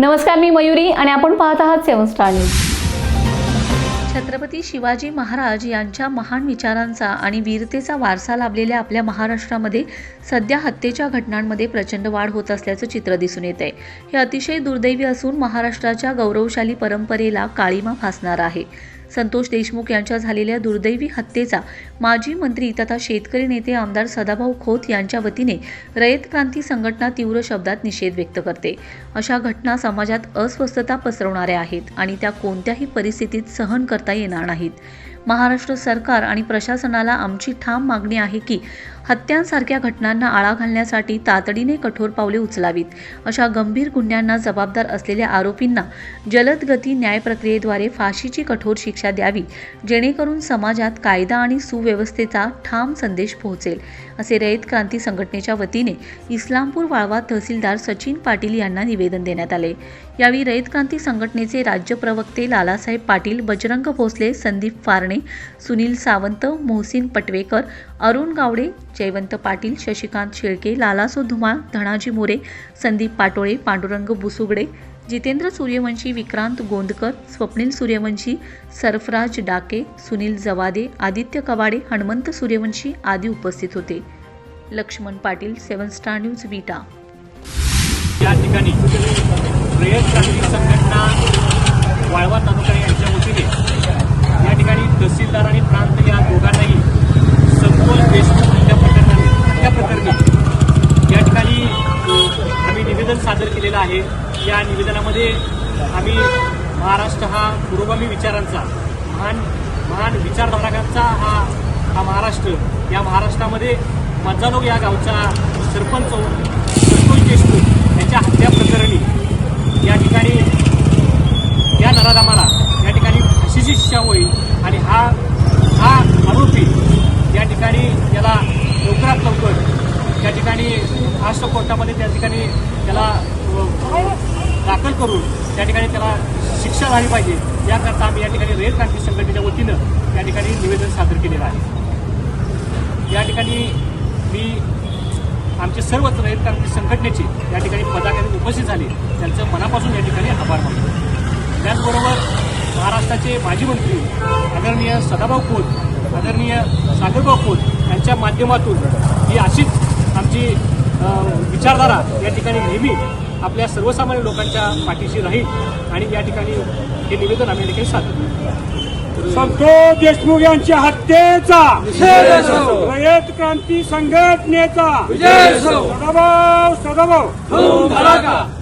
नमस्कार मी मयुरी आणि आपण पाहत आहात seven star news. Chhatrapati Shivaji Maharaj यांच्या महान विचारांचा आणि वीरतेचा वारसा लाभलेल्या आपल्या महाराष्ट्रामध्ये सध्या हत्येच्या घटनांमध्ये प्रचंड वाढ होत असल्याचं चित्र दिसून येत आहे. हे अतिशय दुर्दैवी असून महाराष्ट्राच्या गौरवशाली परंपरेला काळीमा फासणार आहे. संतोष देशमुख यांच्या झालेल्या दुर्दैवी हत्येचा माजी मंत्री तथा शेतकरी नेते आमदार सदाभाऊ खोत यांच्या वतीने रयत क्रांती संघटना तीव्र शब्दात निषेध व्यक्त करते. अशा घटना समाजात अस्वस्थता पसरवणाऱ्या आहेत आणि त्या कोणत्याही परिस्थितीत सहन करता येणार नाहीत. महाराष्ट्र सरकार आणि प्रशासनाला आमची ठाम मागणी आहे की हत्यांसारख्या घटनांना आळा घालण्यासाठी तातडीने कठोर पावले उचलावीत. अशा गंभीर गुन्ह्यांना जबाबदार असलेल्या आरोपींना जलद गती न्याय प्रक्रियेद्वारे फाशीची कठोर शिक्षा द्यावी जेणेकरून समाजात कायदा आणि सुव्यवस्थेचा ठाम संदेश पोहोचेल असे रयत क्रांती संघटनेच्या वतीने इस्लामपूर वाळवा तहसीलदार सचिन पाटील यांना निवेदन देण्यात आले. यावेळी रयत क्रांती संघटनेचे राज्य प्रवक्ते लालासाहेब पाटील बजरंग भोसले संदीप फारणे सुनील सावंत मोहसिन पटवेकर अरुण गावडे जयवंत पाटील शशिकांत शेळके लालासो धुमाळ धनाजी मोरे संदीप पाटोळे पांडुरंग बुसुगडे जितेंद्र सूर्यवंशी विक्रांत गोंदकर स्वप्नील सूर्यवंशी सरफराज डाके सुनील जवादे आदित्य कवाडे हनुमंत सूर्यवंशी आदी उपस्थित होते. Laxman Patil seven star news Vita. या ठिकाणी रयत क्रांती संघटना वाळवा तालुका यांच्या वतीने या ठिकाणी तहसीलदार आणि प्रांत या दोघांनाही संतोष देशमुख हत्या प्रकरणाने हत्या प्रकरणी या ठिकाणी आम्ही निवेदन सादर केलेलं आहे. या निवेदनामध्ये आम्ही महाराष्ट्र हा पुरोगामी विचारांचा महान महान विचारधारकांचा हा हा महाराष्ट्र या महाराष्ट्रामध्ये मज्जालोक या गावचा सरपंच संतोष देशमुख यांच्या हत्या प्रकरणी या ठिकाणी या नराधामाला या ठिकाणी फाशीची शिक्षा होईल आणि हा हा आरोपी या ठिकाणी याला लवकरात लवकर त्या ठिकाणी फास्ट कोर्टामध्ये त्या ठिकाणी त्याला दाखल करून त्या ठिकाणी त्याला शिक्षा झाली पाहिजे. याकरता आम्ही या ठिकाणी रेल क्रांती संघटनेच्या वतीनं त्या ठिकाणी निवेदन सादर केलेलं आहे. या ठिकाणी मी आमचे सर्वच रयत क्रांती संघटनेचे या ठिकाणी पदाधिकारी उपस्थित झाले. त्यांचं मनापासून या ठिकाणी आभार मानतो. त्याचबरोबर महाराष्ट्राचे माजी मंत्री आदरणीय सदाभाऊ खोत आदरणीय सागरभाऊ खोत यांच्या माध्यमातून ही अशीच विचारधारा या ठिकाणी नेहमी आपल्या सर्वसामान्य लोकांच्या पाठीशी राहील आणि या ठिकाणी हे निवेदन आम्ही ठिकाणी सादर संतोष देशमुख यांच्या हत्येचा रयत क्रांती संघटनेचा सदाभाऊ सदाभाऊ